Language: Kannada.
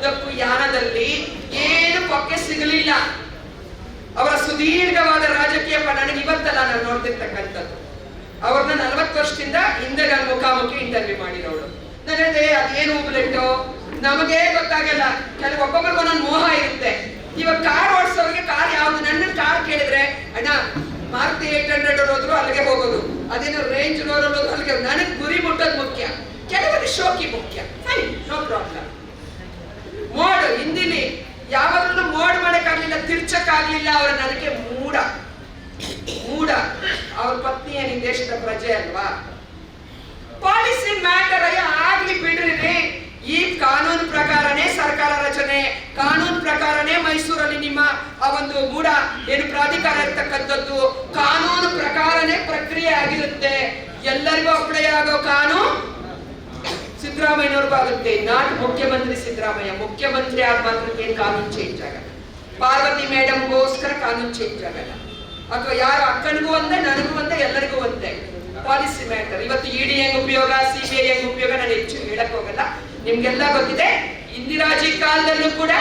ಉದ್ದಕ್ಕೂ ಯಾನದಲ್ಲಿ ಏನು ಕೊಕ್ಕೆ ಸಿಗಲಿಲ್ಲ. ಅವರ ಸುದೀರ್ಘವಾದ ರಾಜಕೀಯ ನನಗೆ ಇವತ್ತಲ್ಲ ನಾನು ನೋಡ್ತಿರ್ತಕ್ಕಂಥದ್ದು. ಅವ್ರನ್ನ ನಲವತ್ತು ವರ್ಷದಿಂದ ಹಿಂದೆ ನಾನು ಮುಖಾಮುಖಿ ಇಂಟರ್ವ್ಯೂ ಮಾಡಿರೋಳು. ನನಗೆ ಅದೇನು ಬ್ಲೆಟ್ಟು ನಮಗೆ ಗೊತ್ತಾಗಲ್ಲ. ಕೆಲವು ಒಬ್ಬೊಬ್ಬರಿಗೂ ಒಂದೊಂದು ಮೋಹ ಇರುತ್ತೆ. ಇವಾಗ ಕಾರ್ ಓಡಿಸೋರಿಗೆ ಕಾರ್ ಯಾವ್ದು? ನನ್ನ ಕಾರ್ ಕೇಳಿದ್ರೆ, ಅಣ್ಣ, ಮಾರುತಿ ಏಟ್ ಹಂಡ್ರೆಡ್ ಹೋದ್ರು ಅಲ್ಲಿಗೆ ಹೋಗೋದು. ಅದೇನೋ ರೇಂಜ್ ಹೋಗೋದು ಅಲ್ಲಿಗೆ ನನಗೆ ಗುರಿ ಮುಟ್ಟೋದು ಮುಖ್ಯ. ಕೆಲವರಿಗೆ ಶೋಕಿ ಮುಖ್ಯ. ಸರಿ ನೋ ಪ್ರಾಬ್ಲಮ್ ತಿರ್ಚಕ್ಕಾಗ್ಲಿಲ್ಲ, ಅವರ ನನಗೆ ಮೂಡ ಮೂಡ ಅವ್ರ ಪತ್ನಿ ಏನ್ ದೇಶದ ಪ್ರಜೆ ಅಲ್ವಾ? ಪಾಲಿಸಿ ಮ್ಯಾಟರ್ ಆಗ್ಲಿ ಬಿಡ್ರಿ ಈ ಕಾನೂನು ಪ್ರಕಾರನೇ ಸರ್ಕಾರ ರಚನೆ, ಕಾನೂನು ಪ್ರಕಾರನೇ ಮೈಸೂರಲ್ಲಿ ನಿಮ್ಮ ಆ ಒಂದು ಮೂಡ ಏನು ಪ್ರಾಧಿಕಾರ ಇರ್ತಕ್ಕಂಥದ್ದು, ಕಾನೂನು ಪ್ರಕಾರನೇ ಪ್ರಕ್ರಿಯೆ ಆಗಿರುತ್ತೆ. ಎಲ್ಲರಿಗೂ ಅಪ್ಲೈ ಆಗೋ ಕಾನೂನು ಸಿದ್ದರಾಮಯ್ಯನವ್ರಿಗೂ ಆಗುತ್ತೆ. ನಾಟ್ ಮುಖ್ಯಮಂತ್ರಿ ಸಿದ್ದರಾಮಯ್ಯ, ಮುಖ್ಯಮಂತ್ರಿ ಆದ ಮಾತ್ರಕ್ಕೆ ಕಾನೂನು ಚೇಂಜ್ ಆಗಲ್ಲ. ಪಾರ್ವತಿ ಮೇಡಮ್ಗೋಸ್ಕರ ಕಾನೂನು ಚೇಂಜ್ ಆಗಲ್ಲ. ಅಥವಾ ಯಾರು ಅಕ್ಕನಿಗೂ ಒಂದೇ, ನನಗೂ ಒಂದೇ, ಎಲ್ಲರಿಗೂ ಒಂದೇ ಪಾಲಿಸಿ ಮ್ಯಾಟರ್ ಇವತ್ತು ಇಡಿ ಹೆಂಗ್ ಉಪಯೋಗ ಸಿ ಬಿ ಐ ಹೆಂಗ್ ಉಪಯೋಗ, ನಾನು ಹೆಚ್ಚು ಹೇಳಕ್ ಹೋಗಲ್ಲ. ನಿಮ್ಗೆಲ್ಲ ಗೊತ್ತಿದೆ, ಇಂದಿರಾಜಿ ಕಾಲದಲ್ಲೂ ಕೂಡ